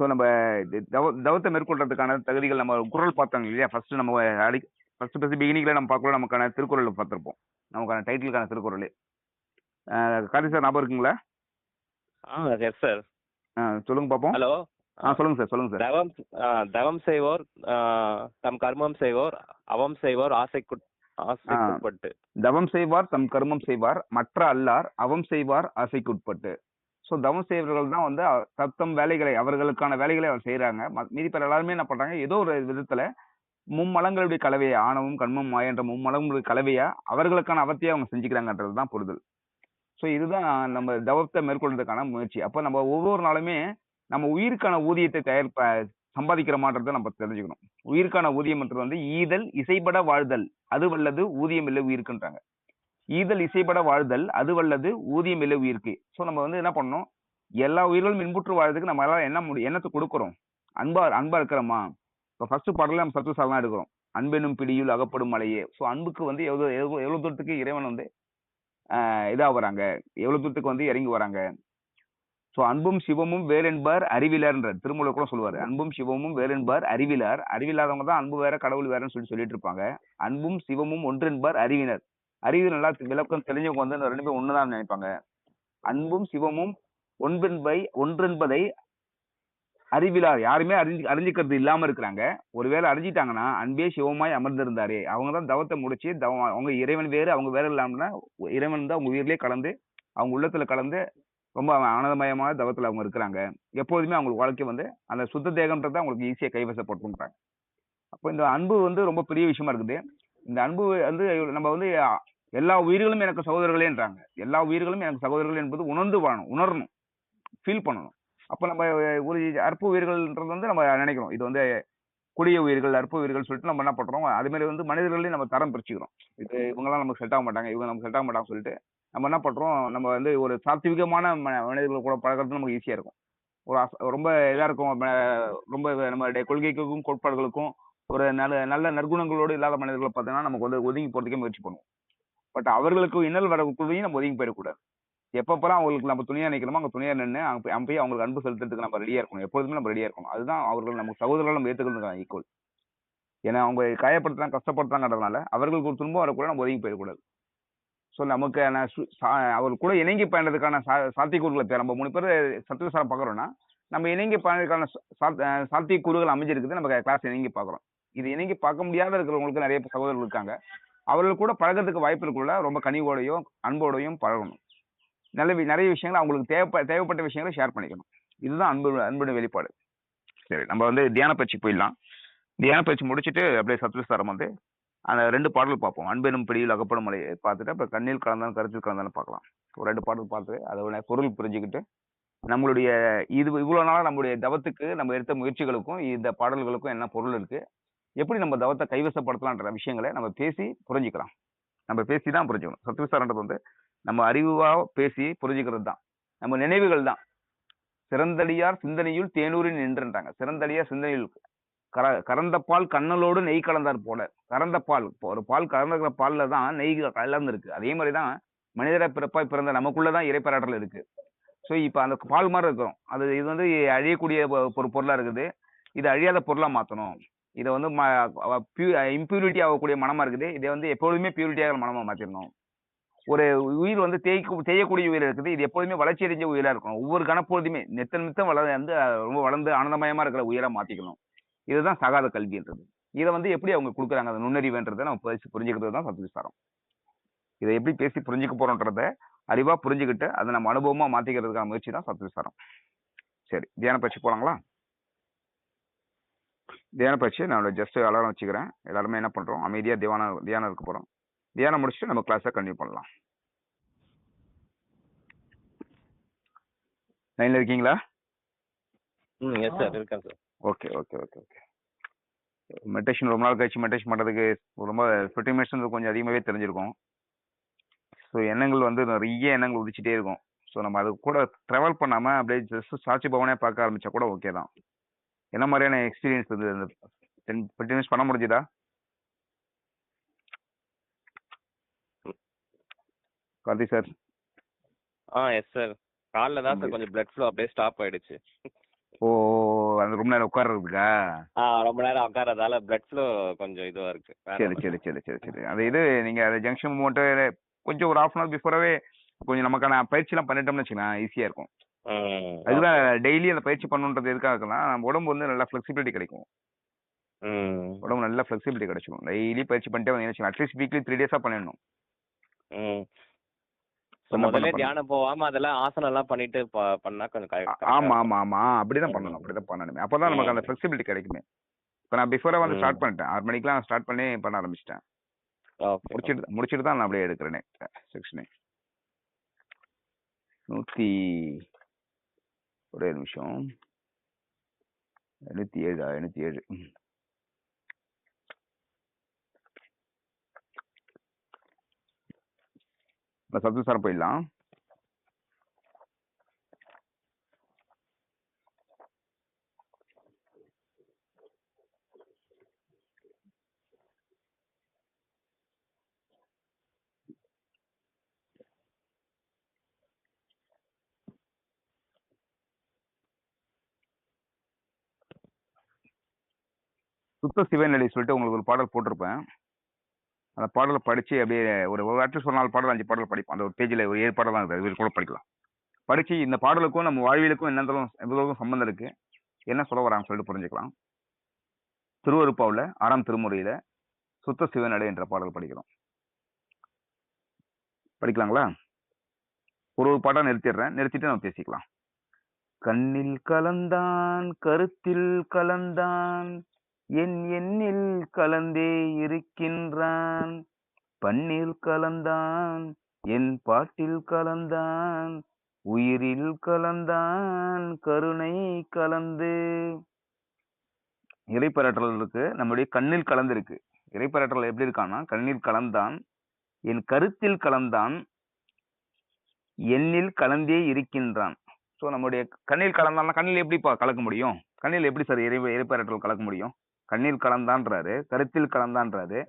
So நம்ம தவத்தை மேற்கொள்றதுக்கான தகுதிகள் நம்ம குரல் பார்த்தோம் இல்லையா? ஃபர்ஸ்ட் நம்ம அடி ஃபர்ஸ்ட் ஃபர்ஸ்ட் பிகினிங்ல நம்ம பார்க்கல நமக்கான திருக்குறள் பார்த்துருப்போம். நமக்கான டைட்டிலுக்கான திருக்குறள். கார்த்தி சார் ஞாபகம் இருக்குங்களா? ஆ எஸ் சார் சொல்லுங்க பார்ப்போம் ஹலோ? ஆ சொல்லுங்க சார் சொல்லுங்க சார். தவம் தவம் செய்வோர் தம் கர்மம் செய்வோர் அவம் செய்வோர் ஆசைக்குட் ஆசைக்குட்பட்டு. தவம் செய்வார் தம் கர்மம் செய்வார் மற்ற அல்லார் அவம் செய்வார் ஆசைக்கு உட்பட்டு ஸோ தவம் செய்வர்கள் தான் வந்து தத்தம் வேலைகளை அவர்களுக்கான வேலைகளை அவர் செய்கிறாங்க மீதி பேர் எல்லாருமே என்ன பண்றாங்க ஏதோ ஒரு விதத்துல மும்மலங்களுடைய கலவையை ஆணவம் கண்மம் மாயன்ற மும்மலங்களுடைய கலவையா அவர்களுக்கான அவத்தையை அவங்க செஞ்சுக்கிறாங்கன்றது தான் புரிதல். ஸோ இதுதான் நம்ம தவத்தை மேற்கொள்றதுக்கான முயற்சி. அப்போ நம்ம ஒவ்வொரு நாளுமே நம்ம உயிருக்கான ஊதியத்தை தயார் சம்பாதிக்கிற சம்பாதிக்கிறோமான்றதை நம்ம தெரிஞ்சுக்கணும். உயிருக்கான ஊதியம்ன்றது வந்து ஈதல் இசைப்பட வாழ்தல். அது வல்லது ஊதியம் இல்லை உயிருக்குன்றாங்க. ஈதல் இசைப்பட வாழ்தல் அது வல்லது ஊதியம் இல்லை உயிருக்கு ஸோ நம்ம வந்து என்ன பண்ணணும்? எல்லா உயிர்களும் இன்புற்று வாழ்றதுக்கு நம்ம எல்லாம் என்ன முடி என்னத்தை கொடுக்குறோம்? அன்பா அன்பா இருக்கிறோமா? இப்போ ஃபர்ஸ்ட் பாடல நம்ம சத்து சாலாம் எடுக்கிறோம். அன்பெனும் பிடியில் அகப்படும் மலையே. ஸோ அன்புக்கு வந்து எவ்வளோ எவ்வளோ எவ்வளோ தூரத்துக்கு இறைவன் வந்து இதாக வராங்க? எவ்வளோ தூரத்துக்கு வந்து இறங்கி வராங்க? ஸோ அன்பும் சிவமும் வேறென்பார் அறிவிலார்ன்ற திருமூலர் கூட சொல்லுவார். அன்பும் சிவமும் வேறென்பார் அறிவிலார். அறிவில்லாதவங்க தான் அன்பு வேற கடவுள் வேறன்னு சொல்லி சொல்லிட்டு இருப்பாங்க. அன்பும் சிவமும் ஒன்றென்பார் அறிவினர். அறிவு நல்லா விளக்கம் தெரிஞ்சவங்க வந்து ரெண்டு பேரும் ஒண்ணுதான் நினைப்பாங்க. அன்பும் சிவமும் ஒன்றென்பை ஒன்றென்பதை அறிவிலார் யாருமே அறிஞ்சு அறிஞ்சிக்கிறது இல்லாம இருக்கிறாங்க. ஒருவேளை அறிஞ்சிட்டாங்கன்னா அன்பே சிவமாய் அமர்ந்திருந்தாரே. அவங்க தான் தவத்தை முடிச்சு தவம் அவங்க இறைவன் வேறு அவங்க வேற இல்லாமல்னா இறைவன் தான் அவங்க உயிரிலே கலந்து அவங்க உள்ளத்துல கலந்து ரொம்ப ஆனந்தமயமான தவத்தில் அவங்க இருக்கிறாங்க. எப்போதுமே அவங்களுக்கு வாழ்க்கை வந்து அந்த சுத்த தேகம்ன்றதை அவங்களுக்கு ஈஸியாக கைவசப்படுத்துன்றாங்க அப்போ இந்த அன்பு வந்து ரொம்ப பெரிய விஷயமா இருக்குது. இந்த அன்பு வந்து நம்ம வந்து எல்லா உயிர்களும் எனக்கு சகோதரர்களேன்றாங்க எல்லா உயிர்களும் எனக்கு சகோதரர்கள் என்பது உணர்ந்து வாழணும் உணரணும் ஃபீல் பண்ணணும். அப்போ நம்ம ஒரு அற்ப உயிர்கள்ன்றது வந்து நம்ம நினைக்கிறோம். இது வந்து கொடிய உயிர்கள் அற்ப உயிர்கள் சொல்லிட்டு நம்ம என்ன பண்ணுறோம் அதுமாரி வந்து மனிதர்களையும் நம்ம தரம் பிரிச்சுக்கிறோம். இது இவங்கெல்லாம் நமக்கு செட் ஆக மாட்டாங்க இவங்க நமக்கு செட் ஆக மாட்டாங்கன்னு சொல்லிட்டு நம்ம என்ன பண்ணுறோம் நம்ம வந்து ஒரு சாத்விகமான ம- மனிதர்கள் கூட பழகிறது நமக்கு ஈஸியாக இருக்கும். ஒரு அச- ரொம்ப இதாக இருக்கும். ரொம்ப நம்மளுடைய கொள்கைகளுக்கும் கோட்பாடுகளுக்கும் ஒரு நல்ல நல்ல நற்குணங்களோடு இல்லாத மனிதர்களை பார்த்தோன்னா நமக்கு வந்து ஒதுங்கி போகிறதுக்கே முயற்சி பண்ணுவோம். பட் அவர்களுக்கு இன்னல் வரக்குள்ளேயும் நம்ம ஒதுங்கி போயிடக்கூடாது. எப்பப்பெல்லாம் அவங்களுக்கு நம்ம துணியாக நினைக்கிறோமோ அங்கே துணியாக நின்று அங்கே அங்கே போய் அவங்களுக்கு அன்பு செலுத்துறதுக்கு நம்ம ரெடியாக இருக்கணும். எப்பொழுதுமே நம்ம ரெடியாக இருக்கணும். அதுதான் அவர்கள் நமக்கு சகோதரர்கள் நம்ம ஏற்றுக்கிறதுக்கான ஈக்குவல் ஏன்னா அவங்க காயப்படுத்துறாங்க கஷ்டப்படுத்துறாங்கன்றதுனால அவர்களுக்கு ஒரு துன்பம் வரக்கூட நம்ம ஒதுங்கி போயிடக்கூடாது. ஸோ நமக்கு சு- சா- அவர் கூட இணங்கி பயணத்துக்கான சா சாத்தியக்கூறுகளை இப்போ நம்ம மூணு பேர் சத்துவசாரம் பார்க்குறோன்னா நம்ம இணங்கி பயணத்துக்கான சா- சா- சாத்தியக்கூறுகள் அமைஞ்சிருக்குது. நம்ம கிளாஸ் இணங்கி பார்க்குறோம். இது இன்னைக்கு பார்க்க முடியாத இருக்கிறவங்களுக்கு நிறைய சகோதரர்கள் இருக்காங்க. அவர்கள் கூட பழகிறதுக்கு வாய்ப்பு இருக்குள்ள ரொம்ப கனிவோடையும் அன்போடையும் பழகணும். நல்ல நிறைய விஷயங்கள் அவங்களுக்கு தேவைப்ப தேவைப்பட்ட விஷயங்களை ஷேர் பண்ணிக்கணும். இதுதான் அன்பு அன்புடைய வெளிப்பாடு. சரி நம்ம வந்து தியான பயிற்சி போயிடலாம். தியான பயிற்சி முடிச்சுட்டு அப்படியே சத்துவசாரம் வந்து அந்த ரெண்டு பாடல் பார்ப்போம். அன்பெனும் பிடியில் அகப்படும் மலையை பார்த்துட்டு அப்புறம் கண்ணில் கலந்தாலும் கருத்தில் கலந்தாலும் பார்க்கலாம். ஒரு ரெண்டு பாடல் பார்த்து அதோட பொருள் புரிஞ்சுக்கிட்டு நம்மளுடைய இது இவ்வளோ நாளாக நம்மளுடைய தவத்துக்கு நம்ம எடுத்த முயற்சிகளுக்கும் இந்த பாடல்களுக்கும் என்ன பொருள் இருக்குது எப்படி நம்ம தவத்தை கைவசப்படுத்தலான்ற விஷயங்களை நம்ம பேசி புரிஞ்சுக்கலாம். நம்ம பேசி தான் புரிஞ்சுக்கணும் சத்துவிசாரன்றது வந்து நம்ம அறிவா பேசி புரிஞ்சுக்கிறது தான் நம்ம நினைவுகள் தான் சிறந்தடியார் சிந்தனையுள் தேனூரில் நின்றுன்றாங்க. சிறந்தடியார் சிந்தனையுள் கர கறந்த பால் கண்ணலோடு நெய் கலந்தார் போல. கறந்த பால் இப்போ ஒரு பால் கலந்துக்கிற பாலில் தான் நெய் கலந்துருக்கு. அதே மாதிரி தான் மனிதரை பிறப்பாய் பிறந்த நமக்குள்ளதான் இறைப்பராற்றல் இருக்கு. ஸோ இப்போ அந்த பால் மாதிரி இருக்கிறோம் அது இது வந்து அழியக்கூடிய ஒரு பொருளா இருக்குது. இது அழியாத பொருளா மாத்தணும். இதை வந்து இம்பியூரிட்டி ஆகக்கூடிய மனமா இருக்குது. இதை வந்து எப்பொழுதுமே பியூரிட்டியாக மனமா மாத்திரணும். ஒரு உயிர் வந்து தேய்க்கு தேயக்கூடிய உயிர் இருக்குது. இது எப்போதுமே வளர்ச்சி அடைஞ்ச உயிராக இருக்கணும். ஒவ்வொரு கணப்பொழுதுமே நித்தம் நித்தம் வளர்ந்து வந்து ரொம்ப வளர்ந்து ஆனந்தமயமாக இருக்கிற உயிரை மாற்றிக்கணும் இதுதான் சகாத கல்வின்றது. இதை வந்து எப்படி அவங்க கொடுக்குறாங்க? அந்த நுண்ணறிவுன்றதை நம்ம பேசி புரிஞ்சுக்கிறது தான் சத்துவிசாரம் இதை எப்படி பேசி புரிஞ்சுக்க போகிறோன்றத அறிவா புரிஞ்சுக்கிட்டு அதை நம்ம அனுபவமா மாற்றிக்கிறதுக்கான முயற்சி தான் சத்துவிசாரம் சரி தியான பயிற்சி போகலாங்களா தியான பயிற்சி நான் ஜஸ்ட் அலாரம் வச்சுக்கிறேன். எல்லாருமே என்ன பண்றோம்? அமைதியா தியானம் தியானம் இருக்க போறோம். தியானம் முடிச்சுட்டு நம்ம கிளாஸை கண்டினியூ பண்ணலாம். லைன்ல இருக்கீங்களா? ம் எஸ் சார் இருக்கேன் sir okay okay okay okay meditation ரொம்ப நாள் கழிச்சு மெடிடேஷன் பண்ணுறதுக்கு ரொம்ப ஃபிஃப்டி மினிட்ஸ் கொஞ்சம் அதிகமாகவே தெரிஞ்சிருக்கும். ஸோ எண்ணங்கள் வந்து நிறைய எண்ணங்கள் உதிச்சிட்டே இருக்கும். ஸோ நம்ம அது கூட ட்ராவல் பண்ணாமல் அப்படியே ஜஸ்ட் சாட்சி பவனே பார்க்க ஆரம்பிச்சா கூட ஓகே தான். என்ன மாதிரியான எக்ஸ்பீரியன்ஸ் இருந்தது அந்த மினிட்ஸ் பண்ண முடிஞ்சுதா? Karthi sir ah yes sir காலில் தான் சார். கொஞ்சம் பிளட் ஃப்ளோ அப்படியே ஸ்டாப் ஆயிடுச்சு. ஓ அந்த ரொம்ப நேரம் உட்கார்றதுக்கா? ஆ ரொம்ப நேரம் உட்காரதால பிளட் ஃப்ளோ கொஞ்சம் இதுவா இருக்கு. சரி சரி சரி சரி சரி. அது இது நீங்க அது ஜங்ஷன் மூமெண்ட் கொஞ்சம் ஒரு ஹாஃப் அன் ஹவர் பிஃபோராகவே கொஞ்சம் நமக்கான பயிற்சிலாம் பண்ணிட்டோம்னு வச்சுக்கலாம் ஈஸியா இருக்கும். அதுதான் டெய்லி அந்த பயிற்சி பண்ணுன்றது எதுக்காக நம்ம உடம்பு வந்து நல்லா ஃபிளெக்சிபிலிட்டி கிடைக்கும். உடம்பு நல்லா ஃபிளெக்சிபிலிட்டி கிடைச்சிடும் டெய்லி பயிற்சி பண்ணிட்டே வந்தீங்கன்னு அட்லீஸ்ட் வீக்லி த்ரீ டேஸா பண்ணிடணும். முதல்ல. தியானம் போகாம அதெல்லாம் ஆசனம் எல்லாம் பண்ணிட்டு பண்ணா கொஞ்சம் ஆமா. ஆமா ஆமா. அப்படிதான் பண்ணணும். அப்படிதான் பண்ணணுமே. அப்பதான் நமக்கு அந்த. ஃபிளெக்சிபிலிட்டி கிடைக்குமே. இப்போ நான் பிஃபோரா வந்து. ஸ்டார்ட் பண்ணிட்டேன். ஆறு மணிக்கெல்லாம் ஸ்டார்ட் பண்ணி பண்ண ஆரம்பிச்சிட்டேன். முடிச்சிட்டு முடிச்சிட்டு தான் நான் அப்படியே எடுக்கிறேனே செக்ஷனே நூத்தி ஒரே நிமிஷம் எழுநூத்தி ஏழா எண்ணூத்தி ஏழு ம். சத்து சார் போயிடலாம் சுத்த சிவநிலை சொல்லிட்டு உங்களுக்கு ஒரு பாடல் போட்டிருப்பேன். அந்த பாடலை படிச்சு அப்படியே ஒரு ஒரு அட்லீஸ்ட் ஒரு நாலு பாடல் அஞ்சு பாடல் படிப்போம். அந்த ஒரு பேஜில் ஒரு ஏழு பாடல் தான் இருக்குது. இது கூட படிக்கலாம். படிச்சு இந்த பாடலுக்கும் நம்ம வாழ்வியலுக்கும் என்னங்களும் எவ்வளோ சம்மந்தம் இருக்கு? என்ன சொல்ல வராங்க சொல்லிட்டு புரிஞ்சுக்கலாம். திருவருப்பாவில் ஆறாம் திருமுறையில சுத்த சிவநடை என்ற பாடல் படிக்கிறோம். படிக்கலாங்களா? ஒரு ஒரு பாட்டா நிறுத்திடுறேன். நிறுத்திட்டு நம்ம பேசிக்கலாம். கண்ணில் கலந்தான் கருத்தில் கலந்தான் என் எண்ணில் கலந்தே இருக்கின்றான். பண்ணில் கலந்தான் என் பாட்டில் கலந்தான் உயிரில் கலந்தான் கருணை கலந்து. இறைப்பராற்றல் இருக்கு நம்முடைய கண்ணில் கலந்திருக்கு. இறைப்பராற்றல் எப்படி இருக்கான்னா கண்ணில் கலந்தான் என் கருத்தில் கலந்தான் எண்ணில் கலந்தே இருக்கின்றான். ஸோ நம்முடைய கண்ணில் கலந்தான்னா கண்ணில் எப்படி கலக்க முடியும்? கண்ணில் எப்படி சார் இறை இறைப்பராற்றல் கலக்க முடியும்? கண்ணில் கலந்தான்றாரு கருத்தில் கலந்தான்றாரு.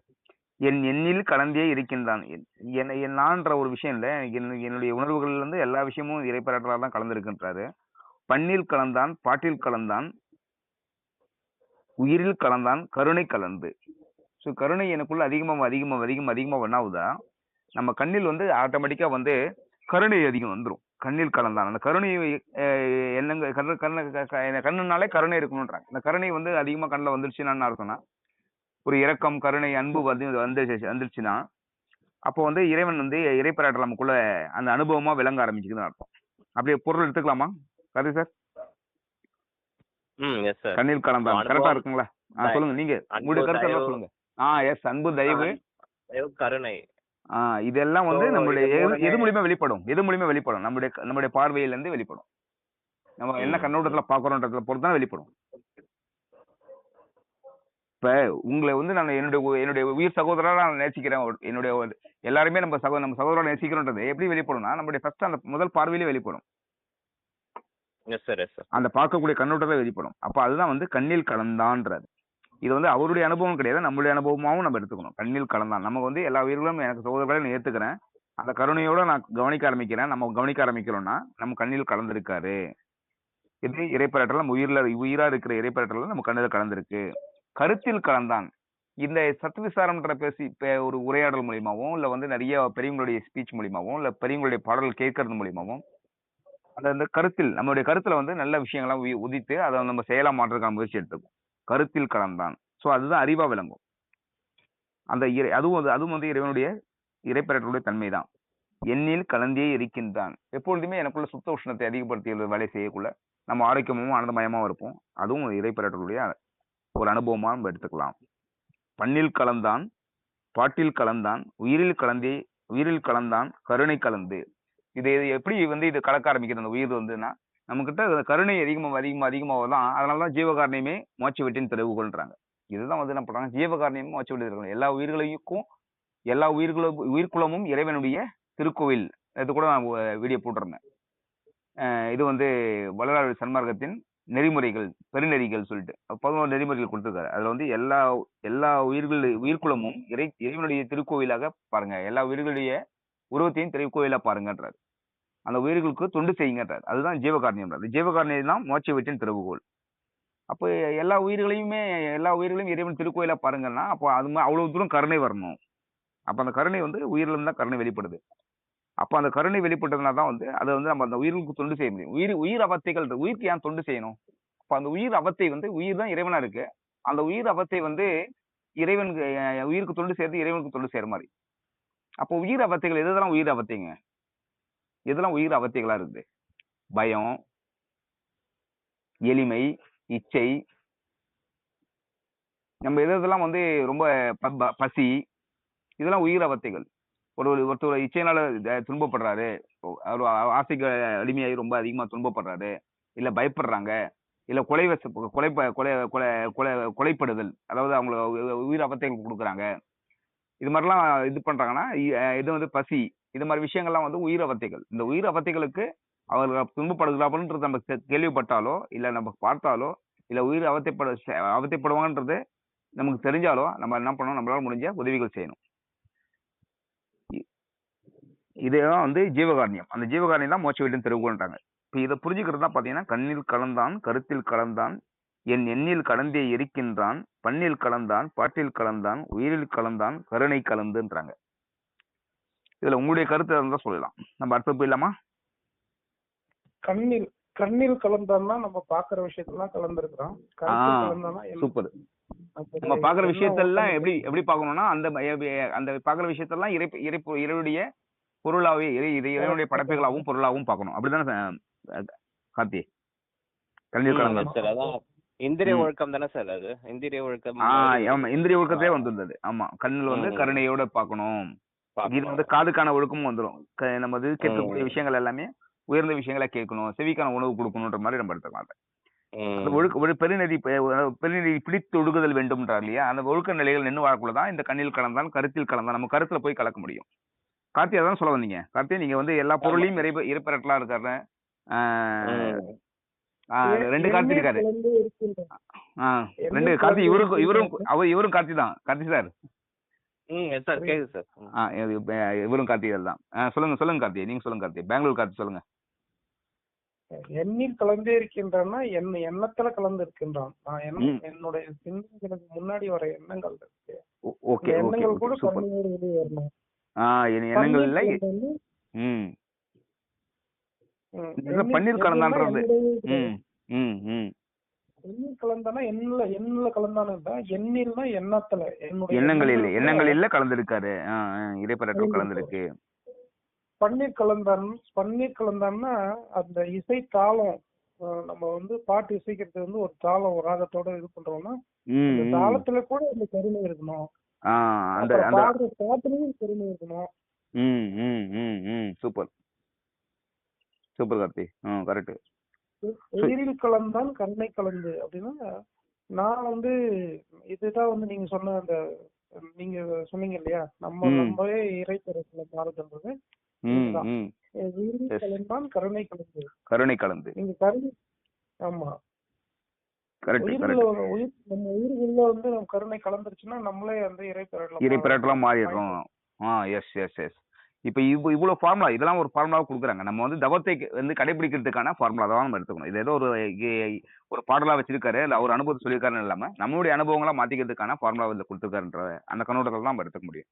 என் எண்ணில் கலந்தே இருக்கின்றான். என்- நான்ற ஒரு விஷயம் இல்லை. என் என்னுடைய உணர்வுகள்லேருந்து எல்லா விஷயமும் இறைப்பராற்றலாக தான் கலந்திருக்கின்றாரு. பண்ணில் கலந்தான் பாட்டில் கலந்தான் உயிரில் கலந்தான் கருணை கலந்து. ஸோ கருணை எனக்குள்ள அதிகமாக அதிகமாக அதிகமாக அதிகமாக ஒன்றாவதா நம்ம கண்ணில் வந்து ஆட்டோமேட்டிக்காக வந்து கருணை அதிகம் வந்துடும் கண்ணில் கலந்தான். அந்த கருணை என்னங்க கண்ணு கண்ணு கண்ணுனாலே கருணை இருக்கணுன்றாங்க இந்த கருணை வந்து அதிகமா கண்ணில் வந்துருச்சுன்னா என்ன அர்த்தம்னா ஒரு இரக்கம் கருணை அன்பு வந்து வந்து வந்துருச்சுன்னா அப்போ வந்து இறைவன் வந்து இறைப்பராட்டல் நமக்குள்ள அந்த அனுபவமா விளங்க ஆரம்பிக்குதுன்னு அர்த்தம். அப்படியே பொருள் எடுத்துக்கலாமா? கரு சார்? கண்ணில் கலந்தான். கரெக்டா இருக்குங்களா? சொல்லுங்க நீங்க. உங்களுடைய கருத்து. சொல்லுங்க. ஆ எஸ் அன்பு தயவு கருணை. இதெல்லாம் வந்து நம்மளுடைய எது மூலியமா வெளிப்படும்? எது மூலியமா வெளிப்படும்? நம்மளுடைய நம்மளுடைய பார்வையில இருந்து வெளிப்படும். நம்ம என்ன. கண்ணோட்டத்துல பாக்குறோன்றதுல பொறுத்து தான் வெளிப்படும். இப்ப உங்களை வந்து நான் என்னுடைய என்னுடைய உயிர் சகோதரரா நான் நேசிக்கிறேன். என்னுடைய எல்லாருமே நம்ம சகோ நம்ம சகோதரா நேசிக்கிறோன்றது எப்படி வெளிப்படும்னா நம்மளுடைய ஃபர்ஸ்ட் அந்த முதல் பார்வையிலே வெளிப்படும். அந்த பார்க்கக்கூடிய கண்ணோட்டத்தில் வெளிப்படும். அப்ப அதுதான் வந்து கண்ணில் கலந்தான்றது இது வந்து அவருடைய அனுபவம் கிடையாது நம்மளுடைய அனுபவமாகவும் நம்ம எடுத்துக்கணும். கண்ணில் கலந்தான் நமக்கு வந்து எல்லா உயிர்களும் எனக்கு சகோதரர்களையும் ஏற்றுக்கிறேன் அந்த கருணையோட நான் கவனிக்க ஆரம்பிக்கிறேன். நம்ம கவனிக்க ஆரம்பிக்கிறோம்னா நம்ம கண்ணில் கலந்துருக்காரு. இது இறைப்பரட்டல் நம்ம உயிரில் உயிரா இருக்கிற இறைப்பரட்டல் நம்ம கண்ணில் கலந்துருக்கு. கருத்தில் கலந்தான். இந்த சத்து விசாரம்ன்ற பேசி ஒரு உரையாடல் மூலியமாகவும் இல்லை வந்து நிறைய பெரியவங்களுடைய ஸ்பீச் மூலியமாகவும் இல்லை பெரியவங்களுடைய பாடல் கேட்கறது மூலியமாகவும் அந்த அந்த கருத்தில் நம்மளுடைய கருத்தில் வந்து நல்ல விஷயங்கள்லாம் உதித்து அதை நம்ம செயலா மாற்றுறதுக்கான முயற்சி எடுத்துக்கும் கருத்தில் கலந்தான். ஸோ அதுதான் அறிவா விளங்கும். அந்த இறை அதுவும் அதுவும் வந்து இறைவனுடைய தன்மை தான் எண்ணில் கலந்தே இருக்கின்றான். எப்பொழுதுமே எனக்குள்ள சுத்த உஷ்ணத்தை அதிகப்படுத்தி வேலை செய்யக்குள்ள நம்ம ஆரோக்கியமும் ஆனந்தமயமாவும் இருப்போம். அதுவும் ஒரு ஒரு அனுபவமாக நம்ம எடுத்துக்கலாம். பண்ணில் கலந்தான் பாட்டில் கலந்தான் உயிரில் கலந்தே உயிரில் கலந்தான் கருணை கலந்து. இது இது எப்படி வந்து இது கலக்க ஆரம்பிக்கிறது? அந்த உயிர் வந்துன்னா நம்மக்கிட்ட கருணை அதிகமாக அதிகமாக அதிகமாக தான். அதனால தான் ஜீவகாரணியமே மோட்ச வெட்டின்னு தெளிவுகொள்றாங்க இதுதான் வந்து என்ன பண்றாங்க? ஜீவகாரணியமும் மோட்ச வெட்டி இருக்கணும் எல்லா உயிர்களுக்கும் எல்லா உயிர்களும் உயிர்குலமும் இறைவனுடைய திருக்கோவில். இது கூட நான் வீடியோ போட்டிருந்தேன். இது வந்து வள்ளலார் சன்மார்க்கத்தின் நெறிமுறைகள் பெருநெறிகள் சொல்லிட்டு. பதினோரு நெறிமுறைகள் கொடுத்துருக்காரு. அதில் வந்து எல்லா எல்லா உயிர்கள் உயிர்குலமும் இறை இறைவனுடைய திருக்கோவிலாக பாருங்க. எல்லா உயிர்களுடைய உருவத்தையும் திருக்கோவிலாக பாருங்கன்றார். அந்த உயிர்களுக்கு தொண்டு செய்யுங்கன்றார். அதுதான் ஜீவகாரணியம்ன்றது ஜீவகாரணியம் தான் மோட்ச வீட்டின் திறவுகோல் அப்போ எல்லா உயிர்களையுமே எல்லா உயிர்களையும் இறைவன் திருக்கோயிலாக பாருங்கன்னா அப்போ அது அவ்வளோ தூரம் கருணை வரணும். அப்போ அந்த கருணை வந்து உயிரிலிருந்து தான் கருணை வெளிப்படுது. அப்போ அந்த கருணை வெளிப்பட்டதுனால தான் வந்து அதை வந்து நம்ம அந்த உயிர்களுக்கு தொண்டு செய்ய முடியும். உயிர் உயிர் அவத்தைகள் உயிருக்கு ஏன் தொண்டு செய்யணும்? அப்போ அந்த உயிர் அவத்தை வந்து உயிர் தான் இறைவனாக இருக்கு. அந்த உயிர் அவத்தை வந்து இறைவனுக்கு உயிருக்கு தொண்டு செய்யறது இறைவனுக்கு தொண்டு செய்யற மாதிரி. அப்போ உயிர் அவத்தைகள் எதெல்லாம் உயிர் அவத்தைங்க? இதெல்லாம் உயிர் அவத்திகளா இருக்குது. பயம் எளிமை இச்சை. நம்ம இதெல்லாம் வந்து ரொம்ப ப- பசி இதெல்லாம் உயிர் அவத்தைகள். ஒரு ஒரு- ஒருத்தர் இச்சையினால துன்பப்படுறாரு. அவர் ஆசைக்கு அடிமையாகி ரொம்ப அதிகமாக துன்பப்படுறாரு. இல்லை பயப்படுறாங்க. இல்லை கொலை வச கொலை ப- கொலை கொலை கொலை கொலைப்படுதல். அதாவது அவங்கள உயிர் அவத்தைகள் கொடுக்குறாங்க. இது மாதிரிலாம் இது பண்றாங்கன்னா இது வந்து பசி. இது மாதிரி விஷயங்கள்லாம் வந்து உயிர் அவத்தைகள். இந்த உயிர் அவத்தைகளுக்கு அவர்கள் துன்பப்படுகிறார்கள்ன்றது நம்ம கேள்விப்பட்டாலோ இல்ல நம்ம பார்த்தாலோ இல்ல உயிர் அவத்தைப்பட செ- அவத்தைப்படுவாங்கன்றது நமக்கு தெரிஞ்சாலோ நம்ம என்ன பண்ணணும்? நம்மளால முடிஞ்ச உதவிகள் செய்யணும். இதுதான் வந்து ஜீவகாரணியம். அந்த ஜீவகாரணியம் தான் மோட்ச வீட்டின் தெருவுகோன்றாங்க இப்ப இதை புரிஞ்சுக்கிறது தான் பாத்தீங்கன்னா கண்ணில் கலந்தான் கருத்தில் கலந்தான் என் எண்ணில் கலந்தே எரிக்கின்றான் பண்ணில் கலந்தான் பாட்டில் கலந்தான் உயிரில் கலந்தான் கருணை கலந்துன்றாங்க. இதுல உங்களுடைய கருத்து இருந்தா சொல்லலாம். நம்ம அடுத்து போயிடலாமா? கண்ணில் கண்ணில் கலந்தான்னா நம்ம பாக்குற விஷயத்தெல்லாம் கலந்துருக்கிறோம்? சூப்பர். நம்ம பாக்குற விஷயத்தெல்லாம்? எப்படி எப்படி பார்க்கணும்னா அந்த அந்த பாக்குற விஷயத்தெல்லாம் இறை இறை இறைவனுடைய பொருளாவே இறை இறை- இறைவனுடைய படைப்புகளாகவும் பொருளாகவும் பார்க்கணும். அப்படிதானே கார்த்தி கண்ணீர் அதான் இந்திரிய. ஒழுக்கம் தானே சார் அது? இந்திரிய ஒழுக்கம் இந்திரிய ஒழுக்கத்திலே வந்துருந்தது. ஆமா கண்ணில் வந்து. கருணையோட பார்க்கணும். இது. வந்து காதுக்கான ஒழுக்கமும் வந்துடும் நம்ம இது கேட்கக்கூடிய. விஷயங்கள் எல்லாமே உயர்ந்த விஷயங்களை கேட்கணும். செவிக்கான உணவு கொடுக்கணுன்ற மாதிரி நம்ம எடுத்துக்கலாம் ஒரு பெருநெறி பெ- அதாவது பெருநெறி பிடித்து ஒழுகுதல் வேண்டும்ன்றார் இல்லையா? அந்த ஒழுக்க நிலைகள் நின்று வாழக்குள்ளதான் இந்த கண்ணில் கலந்தான் கருத்தில் கலந்தான் நம்ம கருத்துல போய் கலக்க முடியும். கார்த்தி அதான் சொல்ல வந்தீங்க. கார்த்தி நீங்க வந்து எல்லா பொருளையும் இறை இறைப்பரட்டலா இருக்காரு ஆஹ் ம். ஆஹ் ரெண்டு கார்த்தி இருக்காரு. ரெண்டு கார்த்தி இவரும் இவரும் அவர் இவரும் கார்த்தி தான். கார்த்தி சார். இவரும் கார்த்திகர் தான். ஆ, சொல்லுங்க சொல்லுங்க கார்த்தி நீங்க சொல்லுங்க கார்த்தி பெங்களூர் கார்த்தி சொல்லுங்க. எண்ணில் கலந்தே இருக்கின்றன்னா என் எண்ணத்துல கலந்து இருக்கின்றான் நான். என்னுடைய சிந்தனைகளுக்கு முன்னாடி வர எண்ணங்கள் இருக்கு. ஓகே எண்ணங்கள் கூட கண்ணீர் வெளியே வரணும். எண்ணங்கள் இல்ல. ம். பன்னீர் கலந்தான்றது. ம் ம் ம். எண்ணீர் கலந்தானா எண்ணில எண்ணில கலந்தானு இல்ல எண்ணில்னா எண்ணத்துல என்னுடைய எண்ணங்கள் இல்ல எண்ணங்கள் எண்ணங்கள் இல்ல கலந்திருக்காரு இடைப்பரட்டல் கலந்திருக்கு. பன்னீர் கலந்தான் பன்னீர் கலந்தான்னா அந்த இசை தாளம் நம்ம வந்து பாட்டு இசைக்கிறது வந்து ஒரு தாளம் ஒரு ராகத்தோட இது பண்றோம்னா அந்த. தாளத்துல கூட அந்த கருணை இருக்கணும். அந்த பாடுற பாட்டுலயும் கருணை இருக்கணும். ம் ம் ம் சூப்பர். சூப்பர் கார்த்தி. ம் கரெக்ட் உயிரில் கலந்தான் கருணை கலந்து அப்படின்னா நான் வந்து இதுதான் வந்து நீங்க சொன்ன அந்த நீங்க சொன்னீங்க இல்லையா? நம்ம. நம்மவே இறைத்தரத்துல மாறுதுன்றது ம் இதுதான். ம். உயிரில் Yes. கலந்தான் கருணை கலந்து கருணை கலந்து நீங்க கருணை ஆமா. உயிர்ல உயிர் நம்ம உயிர்குள்ள வந்து நம்ம கருணை கலந்துருச்சுன்னா நம்மளே வந்து இறைப்பெறலாம் இறைப்பரட்டலாம் மாறிடுறோம். ஆ எஸ் எஸ் எஸ். இப்போ இவ்வளோ இவ்வளோ ஃபார்முலா இதெல்லாம் ஒரு ஃபார்முலா கொடுக்குறாங்க. நம்ம வந்து தவத்தை வந்து கடைபிடிக்கிறதுக்கான ஃபார்முலா தான் நம்ம எடுத்துக்கணும். இது ஏதோ ஒரு ஒரு பாடலாக வச்சிருக்காரு. இல்லை அவர் அனுபவத்தை சொல்லியிருக்காருன்னு இல்லாமல் நம்மளுடைய அனுபவங்களாக மாற்றிக்கிறதுக்கான ஃபார்முலா இதில் கொடுத்துருக்காருன்ற அந்த கண்ணோட்டத்தில் தான் நம்ம எடுத்துக்க முடியும்.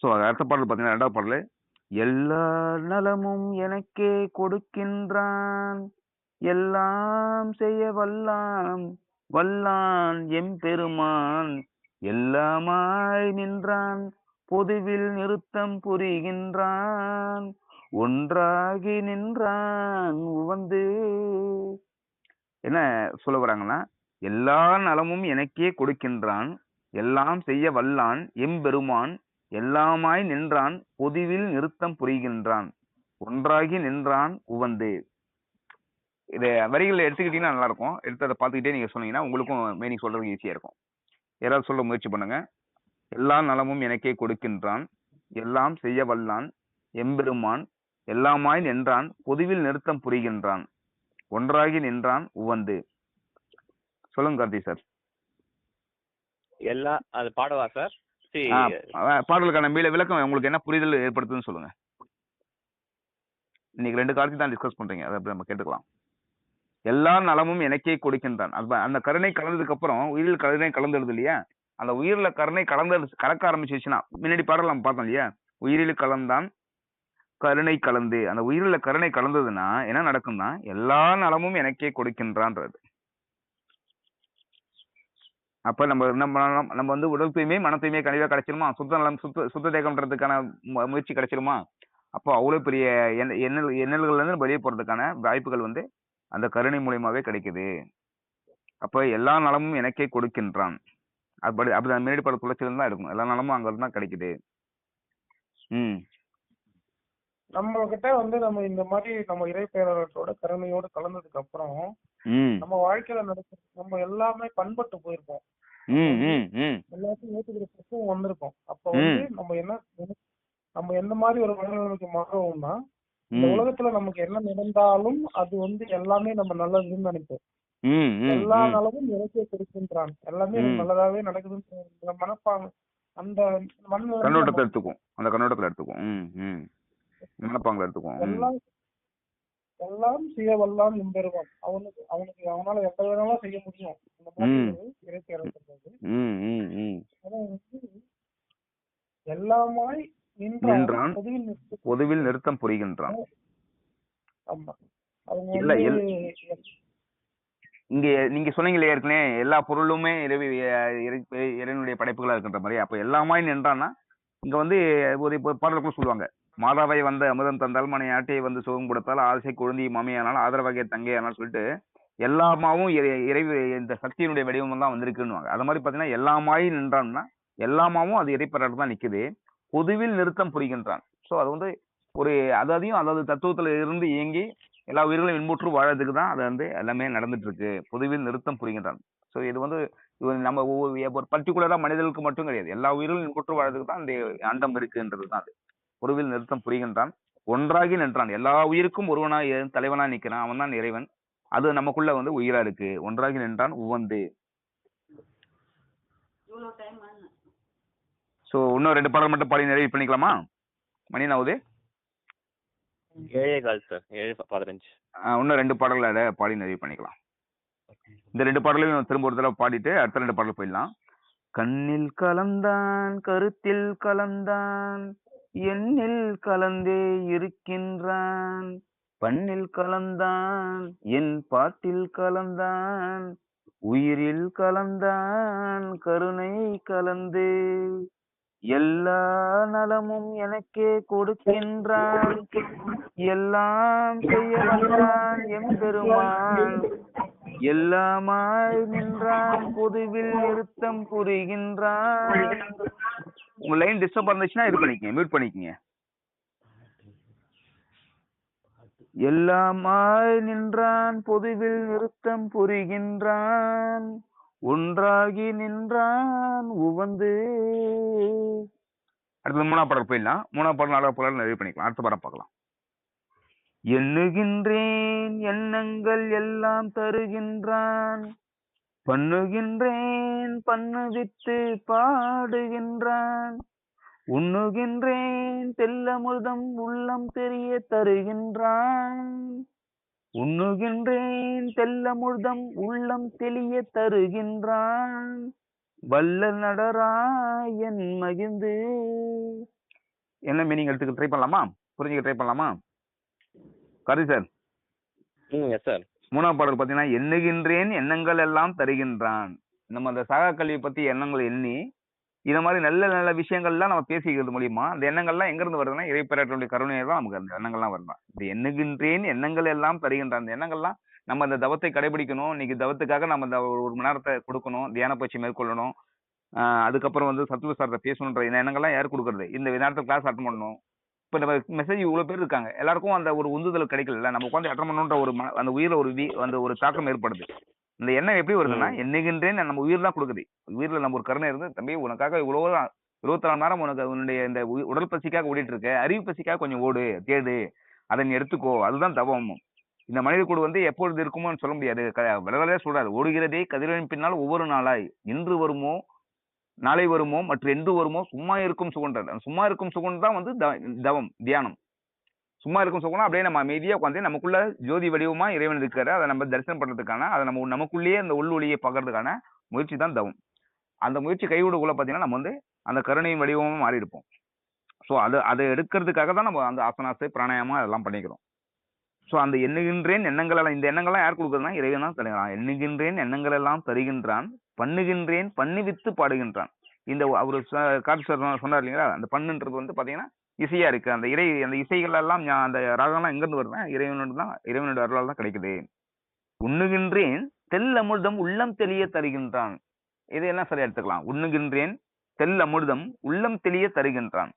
ஸோ அடுத்த பாடல் பார்த்தீங்கன்னா ரெண்டாவது பாடல். எல்லா நலமும் எனக்கே கொடுக்கின்றான். எல்லாம் செய்ய வல்லான் வல்லான் எம்பெருமான் எல்லாமாய் நின்றான். பொதுவில் நிறுத்தம் புரிகின்றான் ஒன்றாகி நின்றான் உவந்து. என்ன சொல்ல வராங்கன்னா எல்லா நலமும் எனக்கே கொடுக்கின்றான் எல்லாம் செய்ய வல்லான் எம்பெருமான் எல்லாமாய் நின்றான் பொதுவில் நிறுத்தம் புரிகின்றான் ஒன்றாகி நின்றான் உவந்து. இது வரிகள் எடுத்துக்கிட்டீங்கன்னா நல்லா இருக்கும். எடுத்து அதை பார்த்துக்கிட்டே நீங்க சொன்னீங்கன்னா உங்களுக்கும் மீனிங் சொல்றதுக்கு ஈஸியா இருக்கும். யாராவது சொல்ல முயற்சி பண்ணுங்க. எல்லா நலமும் எனக்கே கொடுக்கின்றான். எல்லாம் செய்ய வல்லான் எம்பெருமான் எல்லாமாய் நின்றான் பொதுவில் நிறுத்தம் புரிகின்றான். ஒன்றாகி நின்றான் உவந்து. சொல்லுங்க கார்த்தி சார். எல்லா அது பாடவா சார்? பாடலுக்கான மீள விளக்கம் உங்களுக்கு என்ன புரிதல் ஏற்படுத்துதுன்னு சொல்லுங்க. இன்னைக்கு ரெண்டு காலத்தையும் தான் டிஸ்கஸ் பண்றீங்க அதை நம்ம கேட்டுக்கலாம். எல்லா நலமும் எனக்கே கொடுக்கின்றான். அது அந்த கருணை கலந்ததுக்கு அப்புறம் உயிரில் கருணை கலந்துடுது இல்லையா? அந்த உயிரில கருணை கலந்து கலக்க ஆரம்பிச்சிச்சுன்னா முன்னாடி பாடல் நம்ம பார்த்தோம் இல்லையா? உயிரில் கலந்தான் கருணை கலந்து. அந்த உயிரில கருணை கலந்ததுன்னா என்ன நடக்கும்னா எல்லா நலமும் எனக்கே கொடுக்கின்றான்றது. அப்ப நம்ம என்ன பண்ணலாம்? நம்ம வந்து உடல் தூய்மை மன தூய்மை கனிவா கிடைச்சிருமா? சுத்த நலம் சுத்த சுத்த தேகம்ன்றதுக்கான முயற்சி கிடைச்சிருமா? அப்போ அவ்வளோ பெரிய எண்ண- எண்ணல் எண்ணல்கள்ல இருந்து வெளியே போறதுக்கான வாய்ப்புகள் வந்து அந்த கருணை மூலியமாவே கிடைக்குது. அப்போ எல்லா நலமும் எனக்கே கொடுக்கின்றான். அப்படி அப்படி அந்த முன்னாடி பட துளச்சில தான் இருக்கும். எல்லா நலமும் அங்க இருந்து தான் கிடைக்குது. ம். நம்ம கிட்ட வந்து நம்ம இந்த மாதிரி நம்ம இறைப்பேரர்களோட கருணையோட கலந்ததுக்கு அப்புறம் நம்ம வாழ்க்கையில நடக்க நம்ம எல்லாமே பண்பட்டு போயிருப்போம். எல்லாத்தையும் ஏத்துக்கிற பக்குவம் வந்திருக்கும். அப்ப வந்து நம்ம என்ன நம்ம எந்த மாதிரி ஒரு மனநிலைமைக்கு மாறுவோம்னா இந்த உலகத்துல நமக்கு என்ன நடந்தாலும் அது வந்து எல்லாமே நம்ம நல்லதுன்னு நினைப்போம். எல்லா ம். நலமும் எனக்கே கொடுக்கின்றான். எல்லாமே. நல்லதாவே நடக்குதுன்னு மனப்பாங்க அந்த கண்ணோட்டத்தை எடுத்துக்கும் அந்த கண்ணோட்டத்துல எடுத்துக்கும் மனப்பாங்களை எடுத்துக்கும் எல்லாம் எல்லாம் செய்ய வல்லாம் எம்பெருமான் அவனுக்கு அவனுக்கு அவனால எந்த வேணாலும் செய்ய முடியும். அந்த மாதிரி இறைச்சி இறக்கிறது எல்லாமாய் நின்றான். பொதுவில் நிறுத்து பொதுவில் நிறுத்தம் புரிகின்றான். ஆமா. அவங்க இங்க நீங்க சொன்னீங்களே ஏற்கனவே எல்லா பொருளுமே இறைவி இறை- இறைவனுடைய படைப்புகளா இருக்கின்ற மாதிரி. அப்ப எல்லாமாய் நின்றான்னா இங்க வந்து ஒரு இப்போ பாடலுக்குள்ள சொல்லுவாங்க. மாதாவை வந்த அமுதம் தந்தால் மனை ஆட்டையை வந்து சுகம் கொடுத்தால் ஆசை குழந்தை மாமியானால் ஆதரவகை தங்கையானால் சொல்லிட்டு எல்லாமாவும் இறை- இறைவி இந்த சக்தியினுடைய வடிவம் தான் வந்திருக்குன்னுவாங்க. அது மாதிரி பாத்தீங்கன்னா எல்லாமாய் நின்றான்னா எல்லாமாவும் அது இறைப்பறாட்டு தான் நிக்குது. பொதுவில் நிறுத்தம் புரிகின்றான். சோ அது வந்து ஒரு அதையும் அதாவது தத்துவத்துல இருந்து இயங்கி எல்லா உயிர்களும் இன்புற்று வாழறதுக்கு தான் அது வந்து எல்லாமே நடந்துட்டு இருக்கு பொதுவில் நிறுத்தம் புரிகின்றான். ஸோ இது வந்து இது நம்ம ஒரு பர்டிகுலரா மனிதர்களுக்கு மட்டும் கிடையாது. எல்லா உயிர்களும் இன்புற்று வாழறதுக்கு தான் இந்த அண்டம் இருக்குன்றது தான் அது. பொதுவில் நிறுத்தம் புரிகின்றான். ஒன்றாகி நின்றான். எல்லா உயிருக்கும் ஒருவனா தலைவனா நிக்கிறான் அவன் தான் இறைவன். அது நமக்குள்ள வந்து உயிரா இருக்கு. ஒன்றாகி நின்றான் உவந்து. ஸோ இன்னும் ரெண்டு பாடல் மட்டும் பாடி நிறைவு பண்ணிக்கலாமா? மணி நாவுது ஏழே கால் சார். ஏழு பதினஞ்சு. ஆஹ் இன்னும் ரெண்டு பாடல்களை பாடி நிறைவு பண்ணிக்கலாம். இந்த ரெண்டு பாடலையும் திரும்ப ஒரு தடவை பாடிட்டு அடுத்த ரெண்டு பாடல் போயிடலாம். கண்ணில் கலந்தான் கருத்தில் கலந்தான் எண்ணில் கலந்தே இருக்கின்றான். பண்ணில் கலந்தான் என் பாட்டில் கலந்தான் உயிரில் கலந்தான் கருணை கலந்து. எல்லா நலமும் எனக்கே கொடுக்கின்றான். எல்லாம் செய்ய வல்லான் எம்பெருமான். எல்லாமாய் நின்றான் பொதுவில் நிறுத்தம் புரிகின்றான். உங்க லைன் டிஸ்டர்ப் இருந்துச்சுன்னா இது பண்ணிக்கங்க மியூட் பண்ணிக்கங்க. எல்லாமாய் நின்றான் பொதுவில் நிறுத்தம் புரிகின்றான். ஒன்றாகி நின்றான் உவந்து. அடுத்தது மூணா பாடல் போயிடலாம். மூணா பாடல் நாலாவது பாடல் நிறைவு பண்ணிக்கலாம். அடுத்த பாடம் பார்க்கலாம். எண்ணுகின்றேன் எண்ணங்கள் எல்லாம் தருகின்றான். பண்ணுகின்றேன் பண்ணுவித்து பாடுகின்றான். உண்ணுகின்றேன் தெல்லமுதம் உள்ளம் தெரிய தருகின்றான். உண்ணுகின்றேன் தெல்லமுதம் உள்ளம் தெளிய தருகின்றான். வல்ல நடராயன் மகிழ்ந்து. என்ன மீனிங் எடுத்துக்க ட்ரை பண்ணலாமா? புரிஞ்சுக்க ட்ரை பண்ணலாமா? கரி சார் சார் மூணாவது பாடல் பார்த்தீங்கன்னா எண்ணுகின்றேன் எண்ணங்கள் எல்லாம் தருகின்றான். நம்ம அந்த சகா கல்வியை பத்தி எண்ணங்கள் எண்ணி இந்த மாதிரி நல்ல நல்ல விஷயங்கள்லாம் நம்ம பேசிக்கிறது மூலியமா அந்த எண்ணங்கள்லாம் எங்கிருந்து வருதுன்னா இறைப்பேரட்டுடைய கருணையை தான் நமக்கு அந்த எண்ணங்கள்லாம் வரலாம் இந்த எண்ணுகின்றேன் எண்ணங்கள் எல்லாம் தருகின்ற அந்த எண்ணங்கள்லாம் நம்ம அந்த தவத்தை கடைபிடிக்கணும். இன்னைக்கு தவத்துக்காக நம்ம அந்த ஒரு மணி நேரத்தை கொடுக்கணும் தியான பயிற்சி மேற்கொள்ளணும். அதுக்கப்புறம் வந்து சத்துவ சாரத்தை பேசணுன்ற இந்த எண்ணங்கள்லாம் யார் கொடுக்குறது இந்த நேரத்தில் கிளாஸ் அட்டன் பண்ணணும். இப்போ நம்ம மெசேஜ் இவ்வளோ பேர் இருக்காங்க. எல்லாருக்கும் அந்த ஒரு உந்துதல் கிடைக்கல. நம்ம உட்காந்து அட்டன் பண்ணணுன்ற ஒரு மன- அந்த உயிரில் ஒரு வி அந்த ஒரு தாக்கம் ஏற்படுது. இந்த எண்ணம் எப்படி வருதுன்னா. எண்ணுகின்றேன் நம்ம உயிர் தான் கொடுக்குது. உயிரில் நம்ம ஒரு கருணை இருந்து தம்பி உனக்காக இவ்வளோ இருபத்தி நாலு நேரம் உனக்கு உன்னுடைய இந்த உடல் பசிக்காக ஓடிட்டு இருக்க அறிவு பசிக்காக கொஞ்சம் ஓடு தேடு அதை நீ எடுத்துக்கோ அதுதான் தவம். இந்த மனித கூடு வந்து எப்பொழுது இருக்குமோன்னு சொல்ல முடியாது. க- விலகலே சொல்றாரு. ஓடுகிறதே கதிரவன் பின்னால் ஒவ்வொரு நாளாய் இன்று வருமோ நாளை வருமோ மற்றும் என்று வருமோ சும்மா இருக்கும் சுகன்றார் சும்மா இருக்கும் சுகன் தான் வந்து த- தவம் தியானம். சும்மா இருக்கும் சொல்லணும் அப்படியே நம்ம அமைதியாக உட்காந்து நமக்குள்ள ஜோதி வடிவமா இறைவன் இருக்காரு. அதை நம்ம தரிசனம் பண்றதுக்கான அதை நம்ம நமக்குள்ளேயே அந்த உள்ளொலியை பார்க்கறதுக்கான முயற்சி தான் தவம். அந்த முயற்சி கைவிடக்குள்ள பார்த்தீங்கன்னா நம்ம வந்து அந்த கருணையின் வடிவமாக மாறி இருப்போம். ஸோ அது அதை எடுக்கிறதுக்காக தான் நம்ம அந்த ஆசனாசை பிராணாயாமம் அதெல்லாம் பண்ணிக்கிறோம். ஸோ அந்த எண்ணுகின்றேன் எண்ணங்கள் எல்லாம் இந்த எண்ணங்கள்லாம் யார் கொடுக்குறதுனா இறைவன் தான் தருகிறான். எண்ணுகின்றேன் எண்ணங்கள் எல்லாம் தருகின்றான் பண்ணுகின்றேன் பண்ணிவித்து பாடுகின்றான். இந்த அவர் காட்டு சொன்னார் இல்லைங்களா? அந்த பண்ணுன்றது வந்து பார்த்தீங்கன்னா இசையா இருக்கு. அந்த இறை அந்த இசைகள் எல்லாம் ஞா- அந்த ராகம்லாம் எங்க இருந்து வருதுன்னா இறைவனோட தான் இறைவனோட அருளால் தான் கிடைக்குது. உண்ணுகின்றேன் தெல் அமிர்தம் உள்ளம் தெளிய தருகின்றான். இது என்ன சரியா எடுத்துக்கலாம். உண்ணுகின்றேன் தெல் அமிர்தம் உள்ளம் தெளிய தருகின்றான்.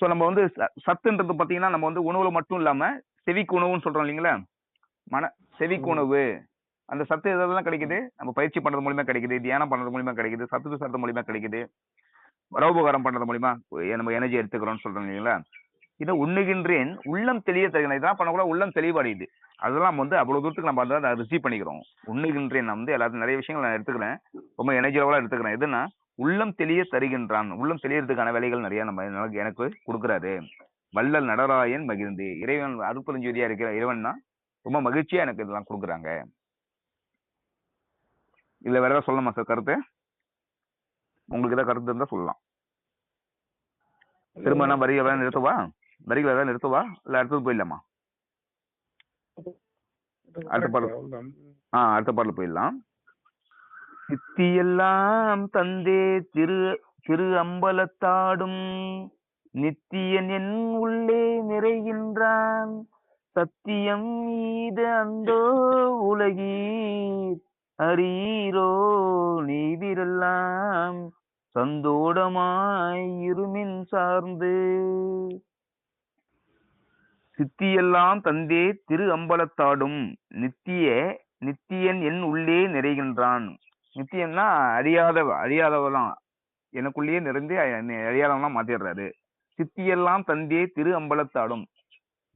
ஸோ நம்ம வந்து சத்துன்றது பாத்தீங்கன்னா நம்ம வந்து உணவுல மட்டும் இல்லாம செவிக்கு உணவுன்னு சொல்றோம் இல்லைங்களா? மன செவிக்கு. உணவு. அந்த சத்து எதெல்லாம் கிடைக்குது? நம்ம பயிற்சி பண்றது மூலியமா கிடைக்குது தியானம் பண்றது மூலியமா கிடைக்குது சத்துக்கு சத்து மூலியமா கிடைக்குது. பரோபகாரம் பண்றது மூலியமா நம்ம எனர்ஜி எடுத்துக்கிறோம்னு சொல்றோம் இல்லைங்களா? இதை உண்ணுகின்றேன் உள்ளம் தெளிய தருகிறேன் இதெல்லாம் பண்ணக்கூட உள்ளம் தெளிவடையுது அதெல்லாம் வந்து அவ்வளவு தூரத்துக்கு நம்ம அதை ரிசீவ் பண்ணிக்கிறோம். உண்ணுகின்றேன் நான் வந்து எல்லாத்தையும் நிறைய விஷயங்கள் நான் எடுத்துக்கிறேன். ரொம்ப எனர்ஜி லெவலா எடுத்துக்கிறேன். எதுனா உள்ளம் தெளிய தருகின்றான். உள்ளம் தெளியறதுக்கான வேலைகள் நிறைய நம்ம எனக்கு எனக்கு கொடுக்குறாரு. வள்ளல் நடராயன் மகிழ்ந்து. இறைவன் அருப்பெருஞ்சோதியா இருக்கிற இறைவன்னா ரொம்ப மகிழ்ச்சியா எனக்கு இதெல்லாம் கொடுக்குறாங்க. இல்ல வேற ஏதாவது சொல்லணுமா சார் கருத்து? உங்களுக்கு ஏதாவது கருத்து இருந்தா சொல்லலாம். திரும்ப நான் வரிகளை வேணா நிறுத்தவா? வரிகளை வேணா நிறுத்தவா? இல்ல அடுத்தது போயிடலாமா? அடுத்த பாடல். ஆ அடுத்த பாடல் போயிடலாம். சித்தியெல்லாம் தந்தே திரு திரு அம்பலத்தாடும் நித்தியன் என் உள்ளே நிறைகின்றான். சத்தியம் இது அந்தோ உலகீர் அரீரோ நீதிரெல்லாம். சந்தோடமாய் இருமின் சார்ந்து. சித்தியெல்லாம் தந்தே திரு அம்பலத்தாடும். நித்திய நித்தியன் என் உள்ளே நிறைகின்றான். நித்தியன்னா அழியாத அறியாதவெல்லாம். எனக்குள்ளேயே நிறைந்து அறியாதவெல்லாம் மாத்திடுறாரு சித்தியெல்லாம் தந்தே திரு அம்பலத்தாடும்.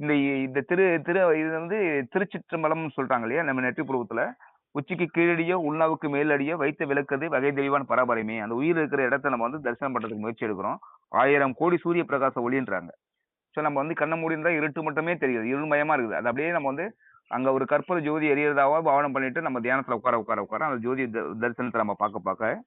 இந்த இந்த திரு திரு இது வந்து திருச்சிற்றம்பலம்னு சொல்றாங்க இல்லையா? நம்ம நெற்றிப்புறத்துல உச்சிக்கு கீழடியோ உள்நாவுக்கு மேலடியோ வைத்த விளக்கது வகை தெளிவான பராபரமே. அந்த உயிர் இருக்கிற இடத்த நம்ம வந்து தரிசனம் பண்றதுக்கு முயற்சி எடுக்கிறோம். ஆயிரம் கோடி சூரிய பிரகாச ஒளின்றாங்க. ஸோ நம்ம வந்து கண்ணை மூடி இருட்டு மட்டுமே தெரியுது. இருள்மயமா இருக்குது. அது அப்படியே நம்ம வந்து அங்க ஒரு கற்பூர ஜோதி எரியறதாவோ பாவனம் பண்ணிட்டு நம்ம தியானத்துல உட்கார உட்கார உட்கார அந்த ஜோதி தரிசனத்தை நம்ம பார்க்க பார்க்க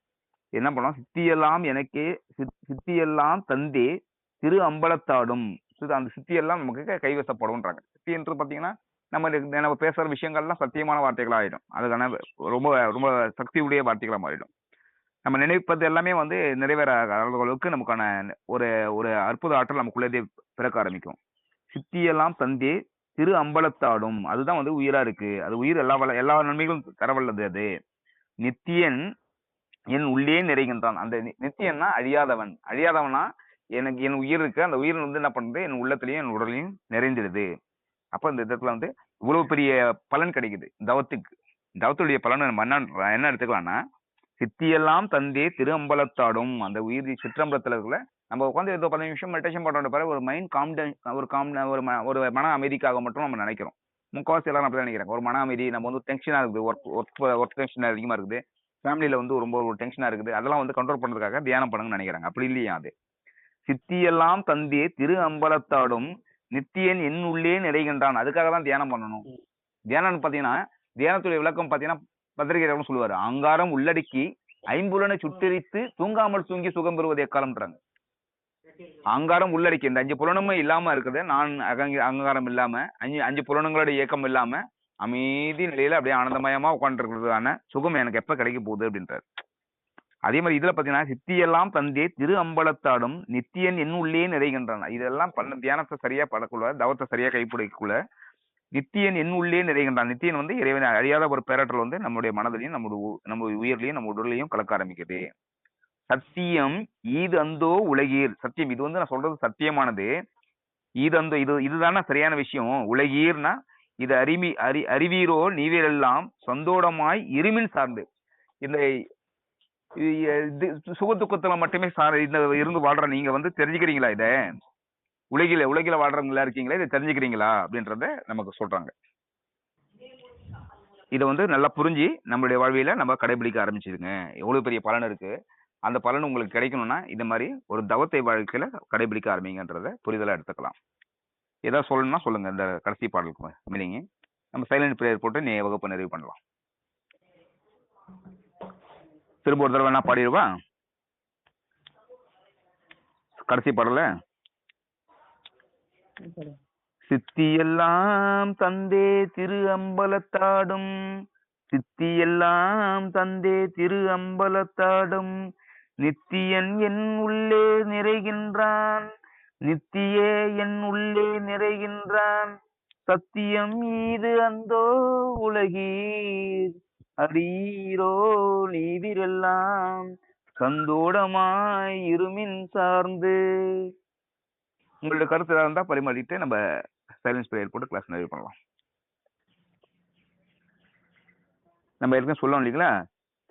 என்ன பண்ணோம்? சித்தியெல்லாம் எனக்கே சித்- சித்தியெல்லாம் தந்தே திரு அம்பலத்தாடும். இது அந்த சித்தியெல்லாம் நமக்கு கைவசப்படும்ன்றாங்க. சித்தி என்று பாத்தீங்கன்னா நம்ம நம்ம பேசுற விஷயங்கள்லாம் சத்தியமான வார்த்தைகளாக ஆகிடும் அதுக்கான ரொம்ப ரொம்ப சக்தியுடைய வார்த்தைகளாக மாறிடும். நம்ம நினைப்பது எல்லாமே வந்து நிறைவேற அளவுக்கு நமக்கான ஒரு ஒரு அற்புத ஆற்றல் நமக்குள்ளே பிறக்க ஆரம்பிக்கும். சித்தியெல்லாம் தந்தி திரு அம்பலத்தாடும். அதுதான் வந்து உயிரா இருக்கு. அது உயிர் எல்லா வள எல்லா நன்மைகளும் தரவல்லது அது. நித்தியன் என் உள்ளே நிறைகின்றான். அந்த நி- நித்தியன்னா அழியாதவன். அழியாதவனா எனக்கு என் உயிர் இருக்கு. அந்த உயிர் வந்து என்ன பண்ணுது? என் உள்ளத்திலையும் என் உடலையும் நிறைந்துடுது. அப்ப இந்த இடத்துல வந்து இவ்வளவு பெரிய பலன் கிடைக்குது. தவத்துக்கு. தவத்துடைய பலன் நம்ம என்ன என்ன எடுத்துக்கலாம்னா சித்தியெல்லாம் தந்தே திரு அம்பலத்தாடும் அந்த உயிர் சிற்றம்பலத்துல இருக்குல்ல நம்ம உட்காந்து ஏதோ பதினஞ்சு நிமிஷம் மெடிடேஷன் பண்ணுற பிறகு ஒரு மைண்ட் காம்டன் ஒரு காம் ஒரு ம- ஒரு மன அமைதிக்காக மட்டும் நம்ம நினைக்கிறோம். முக்கால்வாசி எல்லாரும் அப்படி நினைக்கிறாங்க. ஒரு மன அமைதி நம்ம வந்து டென்ஷனாக இருக்குது. ஒர்க் ஒர்க் ஒர்க் டென்ஷன் அதிகமாக இருக்குது. ஃபேமிலியில் வந்து ரொம்ப ஒரு டென்ஷனாக இருக்குது. அதெல்லாம் வந்து கண்ட்ரோல் பண்ணுறதுக்காக தியானம் பண்ணுங்கன்னு நினைக்கிறாங்க. அப்படி இல்லையா அது? சித்தியெல்லாம் தந்தே திரு அம்பலத்தாடும் நித்தியன் என் உள்ளே நிறைகின்றான். அதுக்காக தான் தியானம் பண்ணணும். தியானம் பாத்தீங்கன்னா தியானத்துடைய விளக்கம் பாத்தீங்கன்னா பத்திரிகையாளரும் சொல்லுவாரு. அங்காரம் உள்ளடக்கி ஐம்புலனை சுட்டெரித்து தூங்காமல் தூங்கி சுகம் பெறுவது எக்காலம்ன்றாங்க அங்காரம் உள்ளடக்கி இந்த அஞ்சு புலனுமே இல்லாம இருக்குது நான் அகங்க அங்ககாரம் இல்லாம அஞ்சு அஞ்சு புலனங்களோட இயக்கம் இல்லாம அமைதி நிலையில அப்படியே ஆனந்தமயமா உட்காந்துருக்கிறதுக்கான சுகம் எனக்கு எப்ப கிடைக்க போகுது அப்படின்றாரு. அதே மாதிரி இதுல பாத்தீங்கன்னா சித்தியெல்லாம் தந்தே திரு அம்பலத்தாடும் நித்தியன் என் உள்ளே நிறைகின்றான். இதெல்லாம் பண்ண தியானத்தை சரியா படக்குள்ள தவத்தை சரியா கைப்பிடிக்குள்ள நித்தியன் என் உள்ளே நிறைகின்றான். நித்தியன் வந்து இறைவன் அறியாத ஒரு பேரட்டல் வந்து நம்முடைய மனதிலையும் நம்முடைய உ- நம்ம உயிர்லையும் நம்ம உடலையும் கலக்க ஆரம்பிக்குது. சத்தியம் ஈது அந்தோ உலகீர். சத்தியம் இது வந்து நான் சொல்றது சத்தியமானது. இது அந்தோ இது இதுதானே சரியான விஷயம். உலகீர்னா இது அறிமி அறி அறிவீரோ நீவீரெல்லாம் சந்தோடமாய் இருமின் சார்ந்து. இந்த சுக துக்கத்துல மட்டுமே சார் இந்த இருந்து வாழ்ற நீங்க வந்து தெரிஞ்சுக்கிறீங்களா இத? உலகில உலகில வாழ்றவங்களா இருக்கீங்களா? இதை தெரிஞ்சுக்கிறீங்களா? அப்படின்றத நமக்கு சொல்றாங்க. இதை வந்து நல்லா புரிஞ்சு நம்மளுடைய வாழ்வியல நம்ம கடைபிடிக்க ஆரம்பிச்சிருங்க. எவ்வளவு பெரிய பலன் இருக்கு. அந்த பலன் உங்களுக்கு கிடைக்கணும்னா இந்த மாதிரி ஒரு தவத்தை வாழ்க்கையில கடைபிடிக்க ஆரம்பிங்கன்றத புரிதலா எடுத்துக்கலாம். ஏதாவது சொல்லணும்னா சொல்லுங்க. இந்த கடைசி பாடலுக்கு மீனிங் நம்ம சைலண்ட் பிரேயர் போட்டு நீ வகுப்பு நிறைவு பண்ணலாம். திரும்ப ஒரு தடவை என்ன பாடிடுவா? கடைசி பாடல? சித்தியெல்லாம் தந்தே திரு அம்பலத்தாடும் சித்தியெல்லாம் தந்தே திரு அம்பலத்தாடும் நித்தியன் என் உள்ளே நிறைகின்றான் நித்தியே என் உள்ளே நிறைகின்றான் சத்தியம் இது அந்தோ உலகீர். அடீரோ நீதிரெல்லாம் சந்தோடமாய் இருமின் சார்ந்து. உங்களோட கருத்து ஏதாவது இருந்தா பரிமாறிட்டு நம்ம சைலன்ஸ் பிரேயர் போட்டு கிளாஸ் நிறைவு பண்ணலாம். நம்ம ஏற்கனவே சொல்லணும் இல்லைங்களா?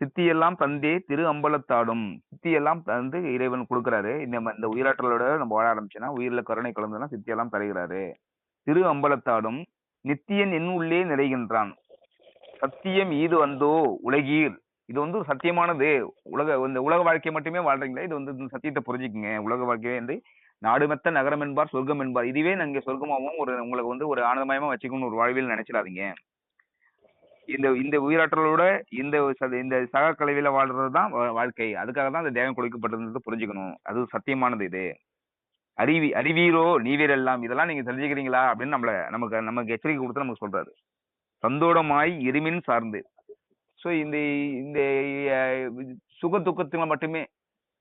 சித்தியெல்லாம் தந்தே திரு அம்பலத்தாடும். சித்தி எல்லாம் தந்து இறைவன் கொடுக்குறாரு. இந்த இந்த உயிராற்றலோட நம்ம வாழ ஆரம்பிச்சோன்னா உயிரில் கருணை கலந்துனா சித்தி எல்லாம் தருகிறாரு. திரு அம்பலத்தாடும் நித்தியன் என் உள்ளே நிறைகின்றான். சத்தியம் ஈது வந்தோ உலகீர் இது வந்து சத்தியமானது. உலக இந்த உலக வாழ்க்கை மட்டுமே வாழ்றீங்களா? இது வந்து சத்தியத்தை புரிஞ்சுக்குங்க. உலக வாழ்க்கையை வந்து நாடு மெத்த நகரம் என்பார் சொர்க்கம் என்பார். இதுவே நீங்க சொர்க்கமாவும் ஒரு உங்களுக்கு வந்து ஒரு ஆனந்தமயமா வச்சுக்கணும்னு ஒரு வாழ்வில் நினைச்சிடாதீங்க. இந்த இந்த உயிராற்றலோட இந்த இந்த சக கலவையில வாழ்றது தான் வாழ்க்கை. அதுக்காக தான் இந்த தேவம் கொடுக்கப்பட்டிருந்தது புரிஞ்சுக்கணும். அது சத்தியமானது இது. அறிவி அறிவீரோ நீவீரெல்லாம் இதெல்லாம் நீங்க தெரிஞ்சுக்கிறீங்களா? அப்படின்னு நம்மள நமக்கு நமக்கு எச்சரிக்கை கொடுத்து நமக்கு சொல்றாரு. சந்தோடமாய் இருமின் சார்ந்து. ஸோ இந்த இந்த சுக துக்கத்தில் மட்டுமே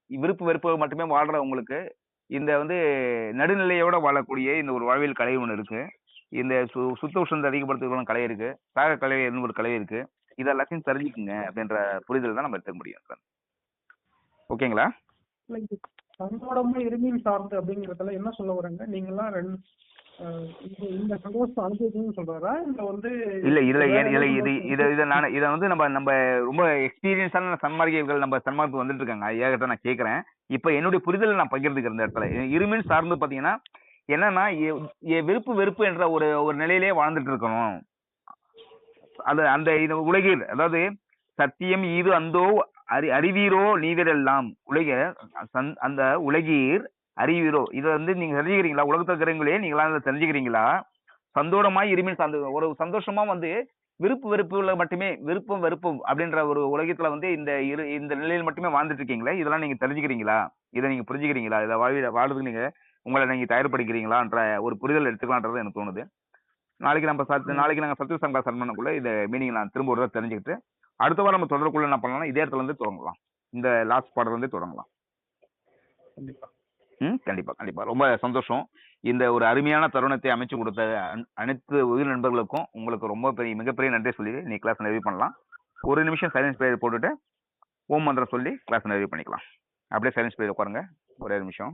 விருப்பு வெறுப்பு மட்டுமே வாழ்றவங்களுக்கு இந்த வந்து நடுநிலையோட வாழக்கூடிய இந்த ஒரு வாழ்வியல் கலை ஒன்று இருக்கு. இந்த சு சுத்த உஷ்ணத்தை அதிகப்படுத்துகிற கலை இருக்கு. சாக கலை ஒரு கலை இருக்கு. இது எல்லாத்தையும் தெரிஞ்சுக்குங்க அப்படின்ற புரிதல் தான் நம்ம எடுத்துக்க முடியும் சார். ஓகேங்களா? இல்ல, இருமையும் சந்தோடமா சார்ந்து அப்படிங்கறதுல என்ன சொல்ல வராங்க நீங்க ரெண்டு இல்ல இல்ல இதுல ஏதாவது இது இத இத நான் இத வந்து நம்ம நம்ம ரொம்ப எக்ஸ்பீரியன்ஸான சன்மார்க்கியர்கள் நம்ம சன்மார்க்கு வந்துட்டு இருக்காங்க. ஐயாகிட்ட நான் கேக்குறேன். இப்ப என்னுடைய புரிதலை நான் பகிர்ந்துக்கிறேன் இந்த இடத்துல. இருமின் சார்ந்து பாத்தீங்கன்னா என்னன்னா வெறுப்பு வெறுப்பு என்ற ஒரு ஒரு நிலையிலே வாழ்ந்துட்டு இருக்கணும். அது அந்த இது உலகில் அதாவது சத்தியம் ஈது அந்தோ அறி அறிவீரோ நீவரெல்லாம் உலக அந்த உலகீர் அறிவீரோ? இதை வந்து நீங்க தெரிஞ்சுக்கிறீங்களா உலகத்துல இருக்கிறவங்களே நீங்களா இதை தெரிஞ்சுக்கிறீங்களா சந்தோஷமாய் இருமின் சார்ந்து ஒரு சந்தோஷமா வந்து விருப்பு வெறுப்புல மட்டுமே விருப்பம் வெறுப்பும் அப்படின்ற ஒரு உலகத்துல வந்து இந்த இரு இந்த நிலையில் மட்டுமே வாழ்ந்துட்டு இருக்கீங்களே இதெல்லாம் நீங்க தெரிஞ்சுக்கிறீங்களா? இதை நீங்க புரிஞ்சுக்கிறீங்களா? இதை வாழ்வி வாழ்றதுக்கு நீங்க உங்களை நீங்க தயார்படுத்திக்கிறீங்களான்ற ஒரு புரிதல் எடுத்துக்கலான்றது எனக்கு தோணுது. நாளைக்கு நம்ம சத் நாளைக்கு நாங்க சத்திய சங்கா சன்மானக்குள்ள இந்த மீனிங் நான் திரும்ப ஒரு தடவை தெரிஞ்சுக்கிட்டு அடுத்த வாரம் நம்ம தொடர்க்குள்ள என்ன பண்ணலாம் இதே இடத்துல இருந்து தொடங்கலாம். இந்த லாஸ்ட் பாடல இருந்து தொடங்கலாம். கண்டிப்பா. ம் கண்டிப்பா கண்டிப்பா. ரொம்ப சந்தோஷம். இந்த ஒரு அருமையான தருணத்தை அமைச்சு கொடுத்த அனைத்து உயிர் நண்பர்களுக்கும் உங்களுக்கு ரொம்ப பெரிய மிகப்பெரிய நன்றி சொல்லி நீ கிளாஸ் நிறைவு பண்ணலாம். ஒரு நிமிஷம் சைலன்ஸ் பிரேயர் போட்டுட்டு ஓம் மந்திரம் சொல்லி கிளாஸ் நிறைவு பண்ணிக்கலாம். அப்படியே சைலன்ஸ் பிரேயர் உட்காருங்க. ஒரே நிமிஷம்.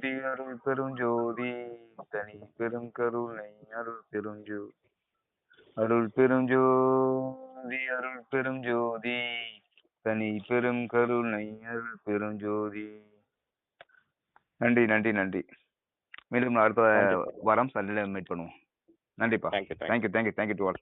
அருள் பெரும் ஜோதி தனி பெரும் கருணை அருள் ஜோதி அருள் பெரும் ஜோதி அருள் பெரும் ஜோதி தனி பெரும் கருணை அருள் பெரும் ஜோதி நன்றி நன்றி நன்றி. மீண்டும் அடுத்த. வாரம் சண்டே மீட் பண்ணுவோம். நன்றிப்பா. Thank you thank you thank you thank you to all